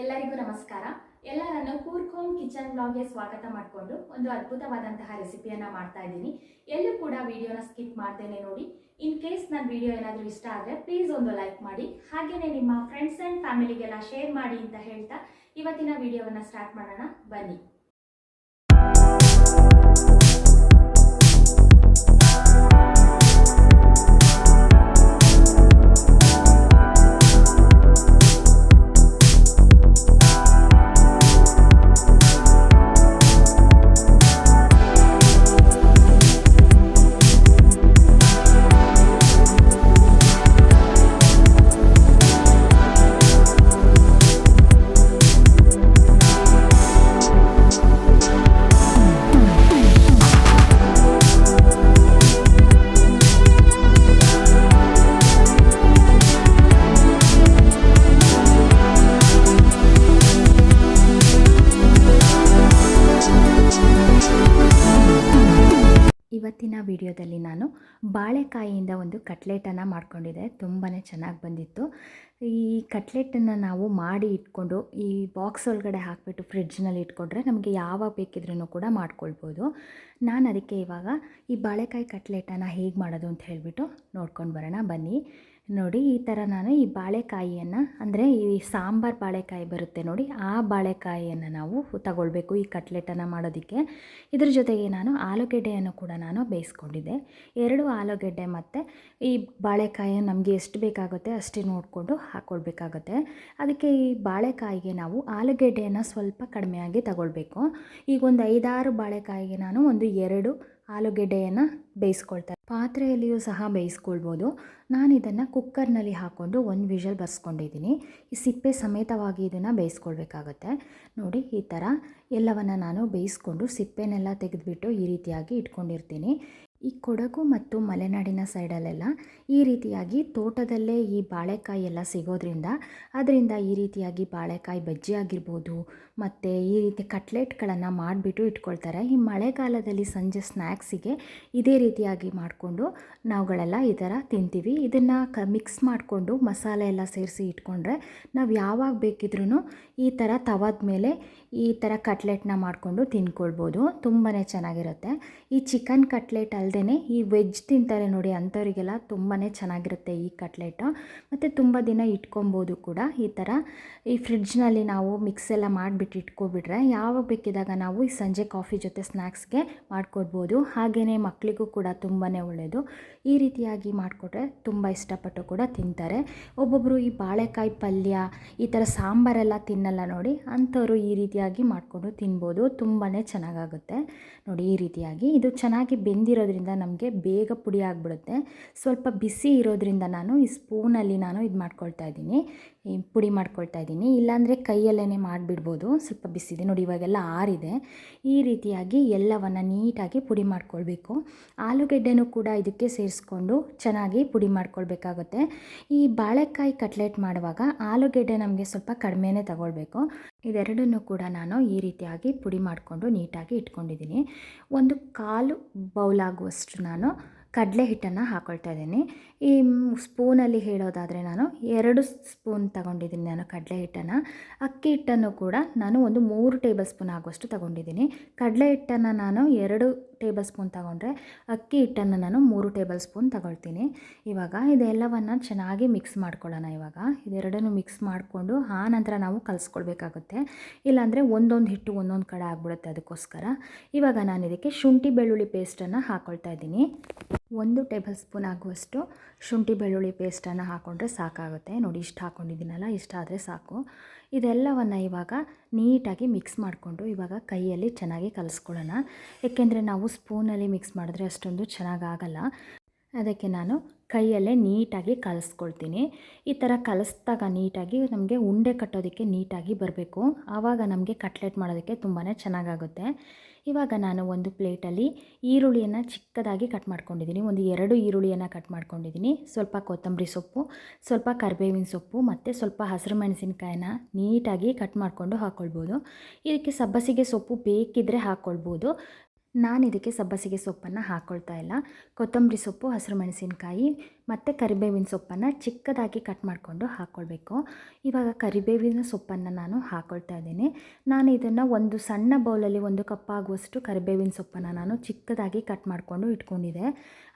ಎಲ್ಲರಿಗೂ ನಮಸ್ಕಾರ. ಎಲ್ಲರನ್ನು ಕೂರ್ಕ್ ಹೋಮ್ ಕಿಚನ್ ಬ್ಲಾಗ್ಗೆ ಸ್ವಾಗತ ಮಾಡಿಕೊಂಡು ಒಂದು ಅದ್ಭುತವಾದಂತಹ ರೆಸಿಪಿಯನ್ನ ಮಾಡ್ತಾ ಇದ್ದೀನಿ. ಎಲ್ಲೂ ಕೂಡ ವಿಡಿಯೋನ ಸ್ಕಿಪ್ ಮಾಡ್ದೇನೆ ನೋಡಿ. ಇನ್ ಕೇಸ್ ನನ್ನ ವಿಡಿಯೋ ಏನಾದರೂ ಇಷ್ಟ ಆದರೆ ಪ್ಲೀಸ್ ಒಂದು ಲೈಕ್ ಮಾಡಿ. ಹಾಗೆಯೇ ನಿಮ್ಮ ಫ್ರೆಂಡ್ಸ್ ಆ್ಯಂಡ್ ಫ್ಯಾಮಿಲಿಗೆಲ್ಲ ಶೇರ್ ಮಾಡಿ ಅಂತ ಹೇಳ್ತಾ ಇವತ್ತಿನ ವಿಡಿಯೋವನ್ನು ಸ್ಟಾರ್ಟ್ ಮಾಡೋಣ. ಬನ್ನಿ. ಇವತ್ತಿನ ವಿಡಿಯೋದಲ್ಲಿ ನಾನು ಬಾಳೆಕಾಯಿಯಿಂದ ಒಂದು ಕಟ್ಲೆಟನ್ನು ಮಾಡ್ಕೊಂಡಿದ್ದೆ. ತುಂಬಾ ಚೆನ್ನಾಗಿ ಬಂದಿತ್ತು. ಈ ಕಟ್ಲೆಟನ್ನು ನಾವು ಮಾಡಿ ಇಟ್ಕೊಂಡು ಈ ಬಾಕ್ಸ್ ಒಳಗಡೆ ಹಾಕಿಬಿಟ್ಟು ಫ್ರಿಡ್ಜ್ನಲ್ಲಿ ಇಟ್ಕೊಂಡ್ರೆ ನಮಗೆ ಯಾವಾಗ ಬೇಕಿದ್ರೂ ಕೂಡ ಮಾಡ್ಕೊಳ್ಬೋದು. ನಾನು ಅದಕ್ಕೆ ಇವಾಗ ಈ ಬಾಳೆಕಾಯಿ ಕಟ್ಲೆಟನ್ನು ಹೇಗೆ ಮಾಡೋದು ಅಂತ ಹೇಳಿಬಿಟ್ಟು ನೋಡ್ಕೊಂಡು ಬರೋಣ, ಬನ್ನಿ. ನೋಡಿ, ಈ ಥರ ನಾನು ಈ ಬಾಳೆಕಾಯಿಯನ್ನು, ಅಂದರೆ ಈ ಸಾಂಬಾರು ಬಾಳೆಕಾಯಿ ಬರುತ್ತೆ ನೋಡಿ, ಆ ಬಾಳೆಕಾಯಿಯನ್ನು ನಾವು ತಗೊಳ್ಬೇಕು ಈ ಕಟ್ಲೆಟನ್ನು ಮಾಡೋದಕ್ಕೆ. ಇದ್ರ ಜೊತೆಗೆ ನಾನು ಆಲೂಗೆಡ್ಡೆಯನ್ನು ಕೂಡ ನಾನು ಬೇಯಿಸ್ಕೊಂಡಿದ್ದೆ. ಎರಡು ಆಲೂಗೆಡ್ಡೆ ಮತ್ತು ಈ ಬಾಳೆಕಾಯಿ ನಮಗೆ ಎಷ್ಟು ಬೇಕಾಗುತ್ತೆ ಅಷ್ಟೇ ನೋಡಿಕೊಂಡು ಹಾಕ್ಕೊಳ್ಬೇಕಾಗುತ್ತೆ ಅದಕ್ಕೆ ಈ ಬಾಳೆಕಾಯಿಗೆ ನಾವು ಆಲೂಗೆಡ್ಡೆಯನ್ನು ಸ್ವಲ್ಪ ಕಡಿಮೆಯಾಗಿ ತಗೊಳ್ಬೇಕು. ಈಗ ಒಂದು ಐದಾರು ಬಾಳೆಕಾಯಿಗೆ ನಾನು ಒಂದು ಎರಡು, ಆಲೂಗೆಡ್ಡೆಯನ್ನು ಬೇಯಿಸ್ಕೊಳ್ತಾರೆ. ಪಾತ್ರೆಯಲ್ಲಿಯೂ ಸಹ ಬೇಯಿಸ್ಕೊಳ್ಬೋದು. ನಾನು ಇದನ್ನು ಕುಕ್ಕರ್ನಲ್ಲಿ ಹಾಕ್ಕೊಂಡು ಒಂದು ವಿಷಲ್ ಬರ್ಸ್ಕೊಂಡಿದ್ದೀನಿ ಈ ಸಿಪ್ಪೆ ಸಮೇತವಾಗಿ ಇದನ್ನು ಬೇಯಿಸ್ಕೊಳ್ಬೇಕಾಗತ್ತೆ. ನೋಡಿ, ಈ ಥರ ಎಲ್ಲವನ್ನು ನಾನು ಬೇಯಿಸ್ಕೊಂಡು ಸಿಪ್ಪೆನೆಲ್ಲ ತೆಗೆದುಬಿಟ್ಟು ಈ ರೀತಿಯಾಗಿ ಇಟ್ಕೊಂಡಿರ್ತೀನಿ. ಈ ಕೊಡಗು ಮತ್ತು ಮಲೆನಾಡಿನ ಸೈಡಲ್ಲೆಲ್ಲ ಈ ರೀತಿಯಾಗಿ ತೋಟದಲ್ಲೇ ಈ ಬಾಳೆಕಾಯಿ ಎಲ್ಲ ಸಿಗೋದ್ರಿಂದ, ಅದರಿಂದ ಈ ರೀತಿಯಾಗಿ ಬಾಳೆಕಾಯಿ ಬಜ್ಜಿ ಆಗಿರ್ಬೋದು ಮತ್ತು ಈ ರೀತಿ ಕಟ್ಲೆಟ್ಗಳನ್ನು ಮಾಡಿಬಿಟ್ಟು ಇಟ್ಕೊಳ್ತಾರೆ. ಈ ಮಳೆಗಾಲದಲ್ಲಿ ಸಂಜೆ ಸ್ನ್ಯಾಕ್ಸಿಗೆ ಇದೇ ರೀತಿಯಾಗಿ ಮಾಡಿಕೊಂಡು ನಾವುಗಳೆಲ್ಲ ಈ ಥರ ತಿಂತೀವಿ. ಇದನ್ನು ಕ ಮಿಕ್ಸ್ ಮಾಡಿಕೊಂಡು ಮಸಾಲೆ ಎಲ್ಲ ಸೇರಿಸಿ ಇಟ್ಕೊಂಡ್ರೆ ನಾವು ಯಾವಾಗ ಬೇಕಿದ್ರೂ ಈ ಥರ ತವಾದ ಮೇಲೆ ಈ ಥರ ಕಟ್ಲೆಟ್ನ ಮಾಡಿಕೊಂಡು ತಿನ್ಕೊಳ್ಬೋದು. ತುಂಬಾ ಚೆನ್ನಾಗಿರುತ್ತೆ. ಈ ಚಿಕನ್ ಕಟ್ಲೆಟ್ ಅಲ್ಲದೆ ಈ ವೆಜ್ ತಿಂತಾರೆ ನೋಡಿ ಅಂಥವರಿಗೆಲ್ಲ ತುಂಬಾ ಚೆನ್ನಾಗಿರುತ್ತೆ ಈ ಕಟ್ಲೆಟ್. ಮತ್ತು ತುಂಬ ದಿನ ಇಟ್ಕೊಬೋದು ಕೂಡ ಈ ಥರ. ಈ ಫ್ರಿಡ್ಜ್ನಲ್ಲಿ ನಾವು ಮಿಕ್ಸ್ ಎಲ್ಲ ಮಾಡಿಬಿಟ್ಟು ಇಟ್ಕೊಬಿಟ್ರೆ ಯಾವಾಗ ಬೇಕಿದ್ದಾಗ ನಾವು ಈ ಸಂಜೆ ಕಾಫಿ ಜೊತೆ ಸ್ನ್ಯಾಕ್ಸ್ಗೆ ಮಾಡಿಕೊಡ್ಬೋದು. ಹಾಗೆಯೇ ಮಕ್ಕಳಿಗೂ ಕೂಡ ತುಂಬಾ ಒಳ್ಳೆಯದು ಈ ರೀತಿಯಾಗಿ ಮಾಡಿಕೊಟ್ರೆ ತುಂಬ ಇಷ್ಟಪಟ್ಟು ಕೂಡ ತಿಂತಾರೆ. ಒಬ್ಬೊಬ್ಬರು ಈ ಬಾಳೆಕಾಯಿ ಪಲ್ಯ, ಈ ಥರ ಸಾಂಬಾರೆಲ್ಲ ತಿನ್ನಲ್ಲ ನೋಡಿ ಅಂಥವ್ರು ಈ ರೀತಿಯಾಗಿ ಮಾಡಿಕೊಂಡು ತಿನ್ಬೋದು. ತುಂಬಾ ಚೆನ್ನಾಗಾಗುತ್ತೆ. ನೋಡಿ ಈ ರೀತಿಯಾಗಿ. ಇದು ಚೆನ್ನಾಗಿ ಬೆಂದಿರೋದ್ರಿಂದ ನಮಗೆ ಬೇಗ ಪುಡಿ ಆಗಿಬಿಡುತ್ತೆ. ಸ್ವಲ್ಪ ಬಿಸಿ ಇರೋದ್ರಿಂದ ನಾನು ಈ ಸ್ಪೂನಲ್ಲಿ ನಾನು ಇದು ಮಾಡ್ಕೊಳ್ತಾ ಇದ್ದೀನಿ. ಈ ಪುಡಿ ಮಾಡ್ಕೊಳ್ತಾ ಇದ್ದೀನಿ. ಇಲ್ಲಾಂದರೆ ಕೈಯಲ್ಲೇ ಮಾಡಿಬಿಡ್ಬೋದು. ಸ್ವಲ್ಪ ಬಿಸಿದೆ. ನೋಡಿ, ಇವಾಗೆಲ್ಲ ಆರಿದೆ. ಈ ರೀತಿಯಾಗಿ ಎಲ್ಲವನ್ನು ನೀಟಾಗಿ ಪುಡಿ ಮಾಡ್ಕೊಳ್ಬೇಕು. ಆಲೂಗೆಡ್ಡೆನೂ ಕೂಡ ಇದಕ್ಕೆ ಸೇರಿಸ್ಕೊಂಡು ಚೆನ್ನಾಗಿ ಪುಡಿ ಮಾಡ್ಕೊಳ್ಬೇಕಾಗುತ್ತೆ. ಈ ಬಾಳೆಕಾಯಿ ಕಟ್ಲೆಟ್ ಮಾಡುವಾಗ ಆಲೂಗೆಡ್ಡೆ ನಮಗೆ ಸ್ವಲ್ಪ ಕಡಿಮೆನೇ ತಗೊಳ್ಬೇಕು. ಇದೆರಡನ್ನೂ ಕೂಡ ನಾನು ಈ ರೀತಿಯಾಗಿ ಪುಡಿ ಮಾಡಿಕೊಂಡು ನೀಟಾಗಿ ಇಟ್ಕೊಂಡಿದ್ದೀನಿ. ಒಂದು ಕಾಲು ಬೌಲಾಗುವಷ್ಟು ನಾನು ಕಡಲೆ ಹಿಟ್ಟನ್ನು ಹಾಕ್ಕೊಳ್ತಾ ಇದ್ದೀನಿ. ಈ ಸ್ಪೂನಲ್ಲಿ ಹೇಳೋದಾದರೆ ನಾನು ಎರಡು ಸ್ಪೂನ್ ತಗೊಂಡಿದ್ದೀನಿ ನಾನು ಕಡಲೆ ಹಿಟ್ಟನ್ನು. ಅಕ್ಕಿ ಹಿಟ್ಟನ್ನು ಕೂಡ ನಾನು ಒಂದು ಮೂರು ಟೇಬಲ್ ಸ್ಪೂನ್ ಆಗುವಷ್ಟು ತಗೊಂಡಿದ್ದೀನಿ. ಕಡಲೆ ಹಿಟ್ಟನ್ನು ನಾನು ಎರಡು ಟೇಬಲ್ ಸ್ಪೂನ್ ತಗೊಂಡ್ರೆ ಅಕ್ಕಿ ಹಿಟ್ಟನ್ನು ನಾನು ಮೂರು ಟೇಬಲ್ ಸ್ಪೂನ್ ತಗೊಳ್ತೀನಿ. ಇವಾಗ ಇದೆಲ್ಲವನ್ನು ಚೆನ್ನಾಗಿ ಮಿಕ್ಸ್ ಮಾಡ್ಕೊಳ್ಳೋಣ ಇವಾಗ. ಇದೆರಡನ್ನು ಮಿಕ್ಸ್ ಮಾಡಿಕೊಂಡು ಆ ನಂತರ ನಾವು ಕಲಿಸ್ಕೊಳ್ಬೇಕಾಗುತ್ತೆ. ಇಲ್ಲಾಂದರೆ ಒಂದೊಂದು ಹಿಟ್ಟು ಒಂದೊಂದು ಕಡೆ ಆಗ್ಬಿಡುತ್ತೆ ಅದಕ್ಕೋಸ್ಕರ. ಇವಾಗ ನಾನು ಇದಕ್ಕೆ ಶುಂಠಿ ಬೆಳ್ಳುಳ್ಳಿ ಪೇಸ್ಟನ್ನು ಹಾಕ್ಕೊಳ್ತಾ ಇದ್ದೀನಿ. ಒಂದು ಟೇಬಲ್ ಸ್ಪೂನ್ ಆಗುವಷ್ಟು ಶುಂಠಿ ಬೆಳ್ಳುಳ್ಳಿ ಪೇಸ್ಟನ್ನು ಹಾಕ್ಕೊಂಡ್ರೆ ಸಾಕಾಗುತ್ತೆ. ನೋಡಿ, ಇಷ್ಟು ಹಾಕ್ಕೊಂಡಿದ್ದೀನಲ್ಲ ಇಷ್ಟ ಆದರೆ ಸಾಕು. ಇದೆಲ್ಲವನ್ನು ಇವಾಗ ನೀಟಾಗಿ ಮಿಕ್ಸ್ ಮಾಡಿಕೊಂಡು ಇವಾಗ ಕೈಯಲ್ಲಿ ಚೆನ್ನಾಗಿ ಕಲಿಸ್ಕೊಳ್ಳೋಣ. ಏಕೆಂದರೆ ನಾವು ಸ್ಪೂನಲ್ಲಿ ಮಿಕ್ಸ್ ಮಾಡಿದ್ರೆ ಅಷ್ಟೊಂದು ಚೆನ್ನಾಗಾಗಲ್ಲ. ಅದಕ್ಕೆ ನಾನು ಕೈಯಲ್ಲೇ ನೀಟಾಗಿ ಕಲಸ್ಕೊಳ್ತೀನಿ. ಈ ಥರ ಕಲಿಸ್ದಾಗ ನೀಟಾಗಿ ನಮಗೆ ಉಂಡೆ ಕಟ್ಟೋದಕ್ಕೆ ನೀಟಾಗಿ ಬರಬೇಕು. ಆವಾಗ ನಮಗೆ ಕಟ್ಲೆಟ್ ಮಾಡೋದಕ್ಕೆ ತುಂಬಾ ಚೆನ್ನಾಗಾಗುತ್ತೆ. ಇವಾಗ ನಾನು ಒಂದು ಪ್ಲೇಟಲ್ಲಿ ಈರುಳ್ಳಿಯನ್ನು ಚಿಕ್ಕದಾಗಿ ಕಟ್ ಮಾಡ್ಕೊಂಡಿದ್ದೀನಿ. ಒಂದು ಎರಡು ಈರುಳ್ಳಿಯನ್ನು ಕಟ್ ಮಾಡ್ಕೊಂಡಿದ್ದೀನಿ. ಸ್ವಲ್ಪ ಕೊತ್ತಂಬರಿ ಸೊಪ್ಪು, ಸ್ವಲ್ಪ ಕರಿಬೇವಿನ ಸೊಪ್ಪು ಮತ್ತು ಸ್ವಲ್ಪ ಹಸಿರು ಮೆಣಸಿನ್ಕಾಯಿನ ನೀಟಾಗಿ ಕಟ್ ಮಾಡಿಕೊಂಡು ಹಾಕ್ಕೊಳ್ಬೋದು ಇದಕ್ಕೆ ಸಬ್ಬಸಿಗೆ ಸೊಪ್ಪು ಬೇಕಿದ್ದರೆ ಹಾಕ್ಕೊಳ್ಬೋದು ನಾನು ಇದಕ್ಕೆ ಸಬ್ಬಸಿಗೆ ಸೊಪ್ಪನ್ನು ಹಾಕ್ಕೊಳ್ತಾ ಇಲ್ಲ. ಕೊತ್ತಂಬರಿ ಸೊಪ್ಪು, ಹಸಿರು ಮೆಣಸಿನಕಾಯಿ ಮತ್ತು ಕರಿಬೇವಿನ ಸೊಪ್ಪನ್ನು ಚಿಕ್ಕದಾಗಿ ಕಟ್ ಮಾಡಿಕೊಂಡು ಹಾಕ್ಕೊಳ್ಬೇಕು ಇವಾಗ ಕರಿಬೇವಿನ ಸೊಪ್ಪನ್ನು ನಾನು ಹಾಕ್ಕೊಳ್ತಾ ಇದ್ದೀನಿ. ನಾನು ಇದನ್ನು ಒಂದು ಸಣ್ಣ ಬೌಲಲ್ಲಿ ಒಂದು ಕಪ್ಪಾಗುವಷ್ಟು ಕರಿಬೇವಿನ ಸೊಪ್ಪನ್ನು ನಾನು ಚಿಕ್ಕದಾಗಿ ಕಟ್ ಮಾಡಿಕೊಂಡು ಇಟ್ಕೊಂಡಿದ್ದೆ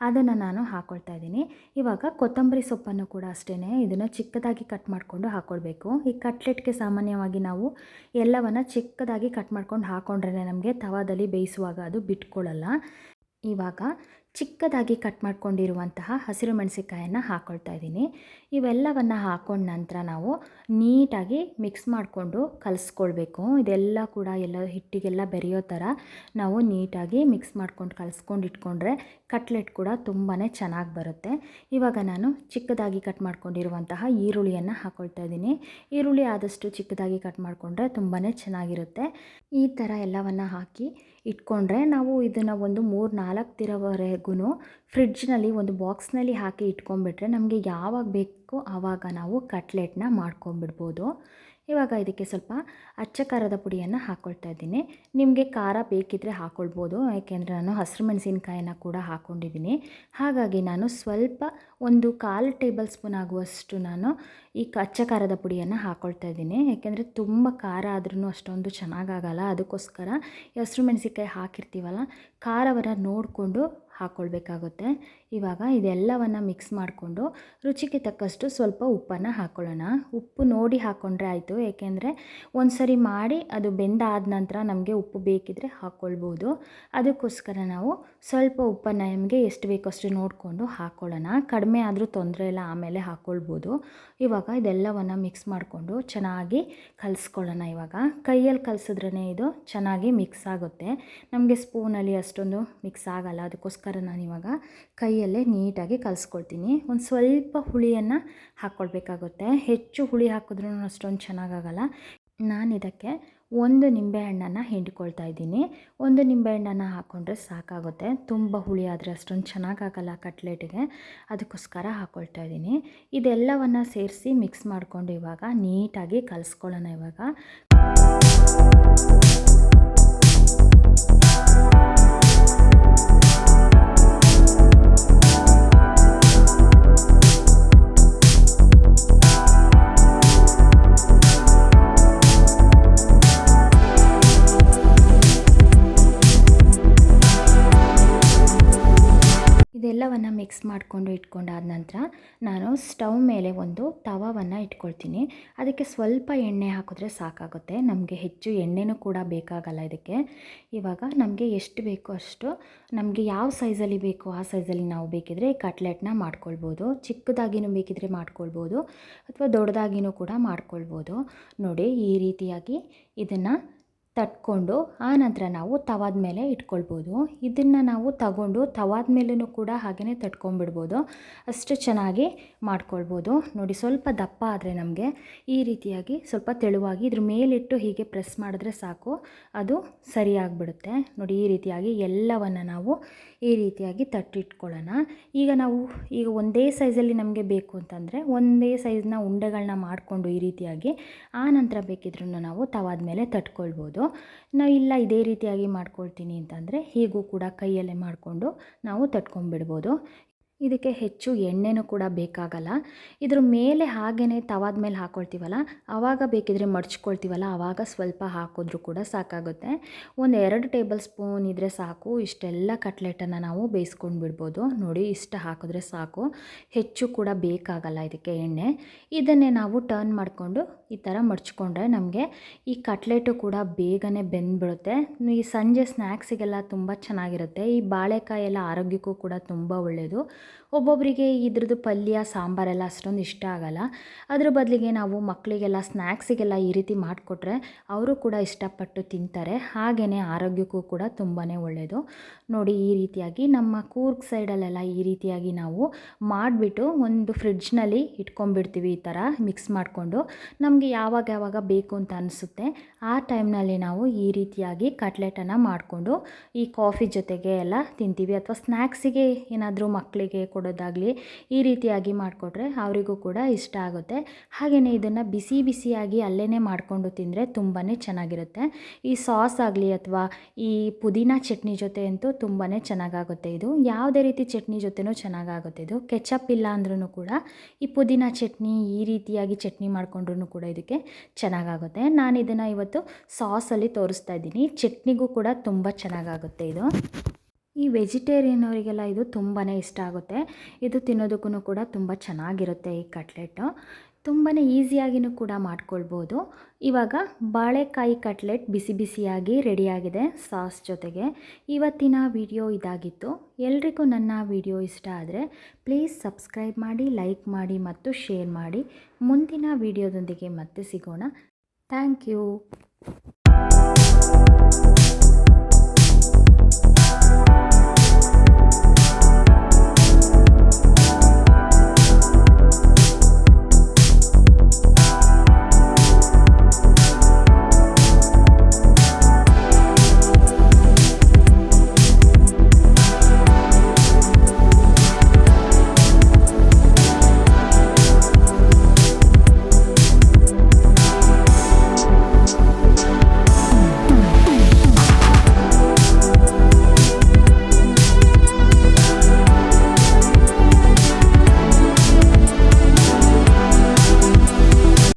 ಅದನ್ನು ನಾನು ಹಾಕ್ಕೊಳ್ತಾ ಇದ್ದೀನಿ. ಇವಾಗ ಕೊತ್ತಂಬರಿ ಸೊಪ್ಪನ್ನು ಕೂಡ ಅಷ್ಟೇ ಇದನ್ನು ಚಿಕ್ಕದಾಗಿ ಕಟ್ ಮಾಡಿಕೊಂಡು ಹಾಕ್ಕೊಳ್ಬೇಕು ಈ ಕಟ್ಲೆಟ್ಗೆ ಸಾಮಾನ್ಯವಾಗಿ ನಾವು ಎಲ್ಲವನ್ನು ಚಿಕ್ಕದಾಗಿ ಕಟ್ ಮಾಡ್ಕೊಂಡು ಹಾಕ್ಕೊಂಡ್ರೆ ನಮಗೆ ತವಾದಲ್ಲಿ ಬೇಯಿಸುವಾಗ ಅದು ಬಿಟ್ಕೊಳ್ಳಲ್ಲ. ಇವಾಗ ಚಿಕ್ಕದಾಗಿ ಕಟ್ ಮಾಡ್ಕೊಂಡಿರುವಂತಹ ಹಸಿರು ಮೆಣಸಿಕಾಯನ್ನು ಹಾಕ್ಕೊಳ್ತಾ ಇದ್ದೀನಿ. ಇವೆಲ್ಲವನ್ನು ಹಾಕೊಂಡ ನಂತರ ನಾವು ನೀಟಾಗಿ ಮಿಕ್ಸ್ ಮಾಡಿಕೊಂಡು ಕಲಿಸ್ಕೊಳ್ಬೇಕು. ಇದೆಲ್ಲ ಕೂಡ ಎಲ್ಲ ಹಿಟ್ಟಿಗೆಲ್ಲ ಬೆರೆಯೋ ಥರ ನಾವು ನೀಟಾಗಿ ಮಿಕ್ಸ್ ಮಾಡ್ಕೊಂಡು ಕಲಿಸ್ಕೊಂಡು ಇಟ್ಕೊಂಡ್ರೆ ಕಟ್ಲೆಟ್ ಕೂಡ ತುಂಬಾ ಚೆನ್ನಾಗಿ ಬರುತ್ತೆ. ಇವಾಗ ನಾನು ಚಿಕ್ಕದಾಗಿ ಕಟ್ ಮಾಡ್ಕೊಂಡಿರುವಂತಹ ಈರುಳ್ಳಿಯನ್ನು ಹಾಕೊಳ್ತಾ ಇದ್ದೀನಿ. ಈರುಳ್ಳಿ ಆದಷ್ಟು ಚಿಕ್ಕದಾಗಿ ಕಟ್ ಮಾಡಿಕೊಂಡ್ರೆ ತುಂಬಾ ಚೆನ್ನಾಗಿರುತ್ತೆ. ಈ ಥರ ಎಲ್ಲವನ್ನು ಹಾಕಿ ಇಟ್ಕೊಂಡ್ರೆ ನಾವು ಇದನ್ನು ಒಂದು ಮೂರು ನಾಲ್ಕು ದಿನವರೆಗೂ ಫ್ರಿಡ್ಜ್ನಲ್ಲಿ ಒಂದು ಬಾಕ್ಸ್ನಲ್ಲಿ ಹಾಕಿ ಇಟ್ಕೊಂಡ್ಬಿಟ್ರೆ ನಮಗೆ ಯಾವಾಗ ಬೇಕೋ ಆವಾಗ ನಾವು ಕಟ್ಲೆಟ್ನ ಮಾಡ್ಕೊಂಬಿಡ್ಬೋದು ಇವಾಗ ಇದಕ್ಕೆ ಸ್ವಲ್ಪ ಅಚ್ಚ ಖಾರದ ಪುಡಿಯನ್ನು ಹಾಕ್ಕೊಳ್ತಾ ಇದ್ದೀನಿ. ನಿಮಗೆ ಖಾರ ಬೇಕಿದ್ದರೆ ಹಾಕ್ಕೊಳ್ಬೋದು ಯಾಕೆಂದರೆ ನಾನು ಹಸಿರು ಮೆಣಸಿನಕಾಯಿನ ಕೂಡ ಹಾಕ್ಕೊಂಡಿದ್ದೀನಿ ಹಾಗಾಗಿ ನಾನು ಸ್ವಲ್ಪ ಒಂದು ಕಾಲು ಟೇಬಲ್ ಸ್ಪೂನ್ ಆಗುವಷ್ಟು ನಾನು ಈ ಅಚ್ಚ ಖಾರದ ಪುಡಿಯನ್ನು ಹಾಕ್ಕೊಳ್ತಾ ಇದ್ದೀನಿ. ಯಾಕೆಂದರೆ ತುಂಬ ಖಾರ ಆದ್ರೂ ಅಷ್ಟೊಂದು ಚೆನ್ನಾಗಾಗಲ್ಲ. ಅದಕ್ಕೋಸ್ಕರ ಹಸಿರು ಮೆಣಸಿನ್ಕಾಯಿ ಹಾಕಿರ್ತೀವಲ್ಲ, ಖಾರವನ್ನು ನೋಡಿಕೊಂಡು ಹಾಕ್ಕೊಳ್ಬೇಕಾಗುತ್ತೆ ಇವಾಗ ಇದೆಲ್ಲವನ್ನು ಮಿಕ್ಸ್ ಮಾಡಿಕೊಂಡು ರುಚಿಗೆ ತಕ್ಕಷ್ಟು ಸ್ವಲ್ಪ ಉಪ್ಪನ್ನು ಹಾಕ್ಕೊಳ್ಳೋಣ ಉಪ್ಪು ನೋಡಿ ಹಾಕ್ಕೊಂಡ್ರೆ ಆಯಿತು, ಏಕೆಂದರೆ ಒಂದು ಸರಿ ಮಾಡಿ ಅದು ಬೆಂದಾದ ನಂತರ ನಮಗೆ ಉಪ್ಪು ಬೇಕಿದ್ರೆ ಹಾಕ್ಕೊಳ್ಬೋದು ಅದಕ್ಕೋಸ್ಕರ ನಾವು ಸ್ವಲ್ಪ ಉಪ್ಪನ್ನು ನಮಗೆ ಎಷ್ಟು ಬೇಕೋ ಅಷ್ಟು ನೋಡಿಕೊಂಡು ಹಾಕ್ಕೊಳ್ಳೋಣ ಕಡಿಮೆ ಆದರೂ ತೊಂದರೆ ಇಲ್ಲ, ಆಮೇಲೆ ಹಾಕ್ಕೊಳ್ಬೋದು ಇವಾಗ ಇದೆಲ್ಲವನ್ನು ಮಿಕ್ಸ್ ಮಾಡಿಕೊಂಡು ಚೆನ್ನಾಗಿ ಕಲಿಸ್ಕೊಳ್ಳೋಣ ಇವಾಗ. ಕೈಯಲ್ಲಿ ಕಲಿಸಿದ್ರೇ ಇದು ಚೆನ್ನಾಗಿ ಮಿಕ್ಸ್ ಆಗುತ್ತೆ. ನಮಗೆ ಸ್ಪೂನಲ್ಲಿ ಅಷ್ಟೊಂದು ಮಿಕ್ಸ್ ಆಗಲ್ಲ. ಅದಕ್ಕೋಸ್ಕರ ನಾನು ಇವಾಗ ಕೈಯಲ್ಲೇ ನೀಟಾಗಿ ಕಲಿಸ್ಕೊಳ್ತೀನಿ ಒಂದು ಸ್ವಲ್ಪ ಹುಳಿಯನ್ನು ಹಾಕ್ಕೊಳ್ಬೇಕಾಗುತ್ತೆ ಹೆಚ್ಚು ಹುಳಿ ಹಾಕಿದ್ರೂ ಅಷ್ಟೊಂದು ಚೆನ್ನಾಗಾಗಲ್ಲ. ನಾನು ಇದಕ್ಕೆ ಒಂದು ನಿಂಬೆಹಣ್ಣನ್ನು ಹಿಂಡ್ಕೊಳ್ತಾ ಇದ್ದೀನಿ. ಒಂದು ನಿಂಬೆಹಣ್ಣನ್ನು ಹಾಕ್ಕೊಂಡ್ರೆ ಸಾಕಾಗುತ್ತೆ. ತುಂಬ ಹುಳಿ ಆದರೆ ಅಷ್ಟೊಂದು ಚೆನ್ನಾಗಾಗಲ್ಲ ಕಟ್ಲೆಟಿಗೆ. ಅದಕ್ಕೋಸ್ಕರ ಹಾಕ್ಕೊಳ್ತಾ ಇದ್ದೀನಿ. ಇದೆಲ್ಲವನ್ನು ಸೇರಿಸಿ ಮಿಕ್ಸ್ ಮಾಡಿಕೊಂಡು ಇವಾಗ ನೀಟಾಗಿ ಕಲಿಸ್ಕೊಳ್ಳೋಣ ಇವಾಗ. ಮಿಕ್ಸ್ ಮಾಡಿಕೊಂಡು ಇಟ್ಕೊಂಡಾದ ನಂತರ ನಾನು ಸ್ಟವ್ ಮೇಲೆ ಒಂದು ತವವನ್ನು ಇಟ್ಕೊಳ್ತೀನಿ. ಅದಕ್ಕೆ ಸ್ವಲ್ಪ ಎಣ್ಣೆ ಹಾಕಿದ್ರೆ ಸಾಕಾಗುತ್ತೆ. ನಮಗೆ ಹೆಚ್ಚು ಎಣ್ಣೆನೂ ಕೂಡ ಬೇಕಾಗಲ್ಲ ಇದಕ್ಕೆ. ಇವಾಗ ನಮಗೆ ಎಷ್ಟು ಬೇಕೋ ಅಷ್ಟು, ನಮಗೆ ಯಾವ ಸೈಜಲ್ಲಿ ಬೇಕೋ ಆ ಸೈಜಲ್ಲಿ ನಾವು ಬೇಕಿದ್ರೆ ಕಟ್ಲೆಟ್ನ ಮಾಡ್ಕೊಳ್ಬೋದು. ಚಿಕ್ಕದಾಗಿನೂ ಬೇಕಿದ್ರೆ ಮಾಡ್ಕೊಳ್ಬೋದು. ಅಥವಾ ದೊಡ್ಡದಾಗಿನೂ ಕೂಡ ಮಾಡ್ಕೊಳ್ಬೋದು. ನೋಡಿ ಈ ರೀತಿಯಾಗಿ ಇದನ್ನು ತಟ್ಕೊಂಡು ಆ ನಂತರ ನಾವು ತವಾದ ಮೇಲೆ ಇಟ್ಕೊಳ್ಬೋದು. ಇದನ್ನು ನಾವು ತಗೊಂಡು ತವಾದ ಮೇಲೂ ಕೂಡ ಹಾಗೆಯೇ ತಟ್ಕೊಂಡ್ಬಿಡ್ಬೋದು. ಅಷ್ಟು ಚೆನ್ನಾಗಿ ಮಾಡ್ಕೊಳ್ಬೋದು. ನೋಡಿ ಸ್ವಲ್ಪ ದಪ್ಪ ಆದರೆ ನಮಗೆ ಈ ರೀತಿಯಾಗಿ ಸ್ವಲ್ಪ ತೆಳುವಾಗಿ ಇದ್ರ ಮೇಲಿಟ್ಟು ಹೀಗೆ ಪ್ರೆಸ್ ಮಾಡಿದ್ರೆ ಸಾಕು. ಅದು ಸರಿಯಾಗಿಬಿಡುತ್ತೆ ನೋಡಿ ಈ ರೀತಿಯಾಗಿ ಎಲ್ಲವನ್ನು ನಾವು ಈ ರೀತಿಯಾಗಿ ತಟ್ಟಿಟ್ಕೊಳ್ಳೋಣ. ಈಗ ನಾವು ಈಗ ಒಂದೇ ಸೈಜಲ್ಲಿ ನಮಗೆ ಬೇಕು ಅಂತಂದರೆ ಒಂದೇ ಸೈಜ್ನ ಉಂಡೆಗಳನ್ನ ಮಾಡಿಕೊಂಡು ಈ ರೀತಿಯಾಗಿ ಆ ನಂತರ ಬೇಕಿದ್ರೂ ನಾವು ತವಾದ ಮೇಲೆ ತಟ್ಕೊಳ್ಬೋದು. ನಾವು ಇಲ್ಲ ಇದೇ ರೀತಿಯಾಗಿ ಮಾಡ್ಕೊಳ್ತೀನಿ ಅಂತಂದರೆ ಹೀಗೂ ಕೂಡ ಕೈಯಲ್ಲೇ ಮಾಡಿಕೊಂಡು ನಾವು ತಟ್ಕೊಂಡ್ಬಿಡ್ಬೋದು. ಇದಕ್ಕೆ ಹೆಚ್ಚು ಎಣ್ಣೆನೂ ಕೂಡ ಬೇಕಾಗಲ್ಲ. ಇದ್ರ ಮೇಲೆ ಹಾಗೇ ತವಾದ ಮೇಲೆ ಹಾಕ್ಕೊಳ್ತೀವಲ್ಲ ಆವಾಗ ಬೇಕಿದ್ರೆ ಮಡ್ಚ್ಕೊಳ್ತೀವಲ್ಲ ಆವಾಗ ಸ್ವಲ್ಪ ಹಾಕಿದ್ರೂ ಕೂಡ ಸಾಕಾಗುತ್ತೆ. ಒಂದು ಎರಡು ಟೇಬಲ್ ಸ್ಪೂನ್ ಇದ್ದರೆ ಸಾಕು, ಇಷ್ಟೆಲ್ಲ ಕಟ್ಲೆಟನ್ನು ನಾವು ಬೇಯಿಸ್ಕೊಂಡು ಬಿಡ್ಬೋದು. ನೋಡಿ, ಇಷ್ಟು ಹಾಕಿದ್ರೆ ಸಾಕು. ಹೆಚ್ಚು ಕೂಡ ಬೇಕಾಗಲ್ಲ ಇದಕ್ಕೆ ಎಣ್ಣೆ. ಇದನ್ನೇ ನಾವು ಟರ್ನ್ ಮಾಡಿಕೊಂಡು ಈ ಥರ ಮಡ್ಚ್ಕೊಂಡ್ರೆ ನಮಗೆ ಈ ಕಟ್ಲೆಟು ಕೂಡ ಬೇಗನೆ ಬೆಂದ್ಬಿಡುತ್ತೆ. ಈ ಸಂಜೆ ಸ್ನ್ಯಾಕ್ಸಿಗೆಲ್ಲ ತುಂಬ ಚೆನ್ನಾಗಿರುತ್ತೆ. ಈ ಬಾಳೆಕಾಯಿ ಎಲ್ಲ ಆರೋಗ್ಯಕ್ಕೂ ಕೂಡ ತುಂಬ ಒಳ್ಳೆಯದು ಒಬ್ಬೊಬ್ಬರಿಗೆ ಇದ್ರದ್ದು ಪಲ್ಯ ಸಾಂಬಾರೆಲ್ಲ ಅಷ್ಟೊಂದು ಇಷ್ಟ ಆಗಲ್ಲ. ಅದ್ರ ಬದಲಿಗೆ ನಾವು ಮಕ್ಕಳಿಗೆಲ್ಲ ಸ್ನ್ಯಾಕ್ಸಿಗೆಲ್ಲ ಈ ರೀತಿ ಮಾಡಿಕೊಟ್ರೆ ಅವರು ಕೂಡ ಇಷ್ಟಪಟ್ಟು ತಿಂತಾರೆ. ಹಾಗೆಯೇ ಆರೋಗ್ಯಕ್ಕೂ ಕೂಡ ತುಂಬಾ ಒಳ್ಳೆಯದು ನೋಡಿ, ಈ ರೀತಿಯಾಗಿ ನಮ್ಮ ಕೂರ್ಗ್ ಸೈಡಲ್ಲೆಲ್ಲ ಈ ರೀತಿಯಾಗಿ ನಾವು ಮಾಡಿಬಿಟ್ಟು ಒಂದು ಫ್ರಿಡ್ಜ್ನಲ್ಲಿ ಇಟ್ಕೊಂಡ್ಬಿಡ್ತೀವಿ ಈ ಥರ ಮಿಕ್ಸ್ ಮಾಡಿಕೊಂಡು. ನಮಗೆ ಯಾವಾಗ ಯಾವಾಗ ಬೇಕು ಅಂತ ಅನಿಸುತ್ತೆ ಆ ಟೈಮ್ನಲ್ಲಿ ನಾವು ಈ ರೀತಿಯಾಗಿ ಕಟ್ಲೆಟನ್ನು ಮಾಡಿಕೊಂಡು ಈ ಕಾಫಿ ಜೊತೆಗೆ ಎಲ್ಲ ತಿಂತೀವಿ. ಅಥವಾ ಸ್ನ್ಯಾಕ್ಸಿಗೆ ಏನಾದರೂ ಮಕ್ಕಳಿಗೆ ಕೊಡೋದಾಗಲಿ ಈ ರೀತಿಯಾಗಿ ಮಾಡಿಕೊಟ್ರೆ ಅವರಿಗೂ ಕೂಡ ಇಷ್ಟ ಆಗುತ್ತೆ. ಹಾಗೆಯೇ ಇದನ್ನು ಬಿಸಿ ಬಿಸಿಯಾಗಿ ಅಲ್ಲೇ ಮಾಡಿಕೊಂಡು ತಿಂದರೆ ತುಂಬಾ ಚೆನ್ನಾಗಿರುತ್ತೆ. ಈ ಸಾಸ್ ಆಗಲಿ ಅಥವಾ ಈ ಪುದೀನ ಚಟ್ನಿ ಜೊತೆ ಅಂತೂ ತುಂಬಾ ಚೆನ್ನಾಗಾಗುತ್ತೆ ಇದು. ಯಾವುದೇ ರೀತಿ ಚಟ್ನಿ ಜೊತೆನೂ ಚೆನ್ನಾಗಾಗುತ್ತೆ ಇದು. ಕೆಚಪ್ ಇಲ್ಲ ಅಂದ್ರೂ ಕೂಡ ಈ ಪುದೀನ ಚಟ್ನಿ ಈ ರೀತಿಯಾಗಿ ಚಟ್ನಿ ಮಾಡಿಕೊಂಡ್ರೂ ಕೂಡ ಇದಕ್ಕೆ ಚೆನ್ನಾಗಾಗುತ್ತೆ. ನಾನು ಇದನ್ನು ಇವತ್ತು ಸಾಸಲ್ಲಿ ತೋರಿಸ್ತಾ ಇದ್ದೀನಿ. ಚಟ್ನಿಗೂ ಕೂಡ ತುಂಬ ಚೆನ್ನಾಗಾಗುತ್ತೆ ಇದು. ಈ ವೆಜಿಟೇರಿಯನ್ ಅವರಿಗೆಲ್ಲ ಇದು ತುಂಬಾ ಇಷ್ಟ ಆಗುತ್ತೆ. ಇದು ತಿನ್ನೋದಕ್ಕೂ ಕೂಡ ತುಂಬ ಚೆನ್ನಾಗಿರುತ್ತೆ ಈ ಕಟ್ಲೆಟು. ತುಂಬಾ ಈಸಿಯಾಗಿಯೂ ಕೂಡ ಮಾಡ್ಕೊಳ್ಬೋದು. ಇವಾಗ ಬಾಳೆಕಾಯಿ ಕಟ್ಲೆಟ್ ಬಿಸಿ ಬಿಸಿಯಾಗಿ ರೆಡಿಯಾಗಿದೆ ಸಾಸ್ ಜೊತೆಗೆ. ಇವತ್ತಿನ ವಿಡಿಯೋ ಇದಾಗಿತ್ತು. ಎಲ್ರಿಗೂ ನನ್ನ ವಿಡಿಯೋ ಇಷ್ಟ ಆದರೆ ಪ್ಲೀಸ್ ಸಬ್ಸ್ಕ್ರೈಬ್ ಮಾಡಿ, ಲೈಕ್ ಮಾಡಿ ಮತ್ತು ಶೇರ್ ಮಾಡಿ. ಮುಂದಿನ ವಿಡಿಯೋದೊಂದಿಗೆ ಮತ್ತೆ ಸಿಗೋಣ. Thank you.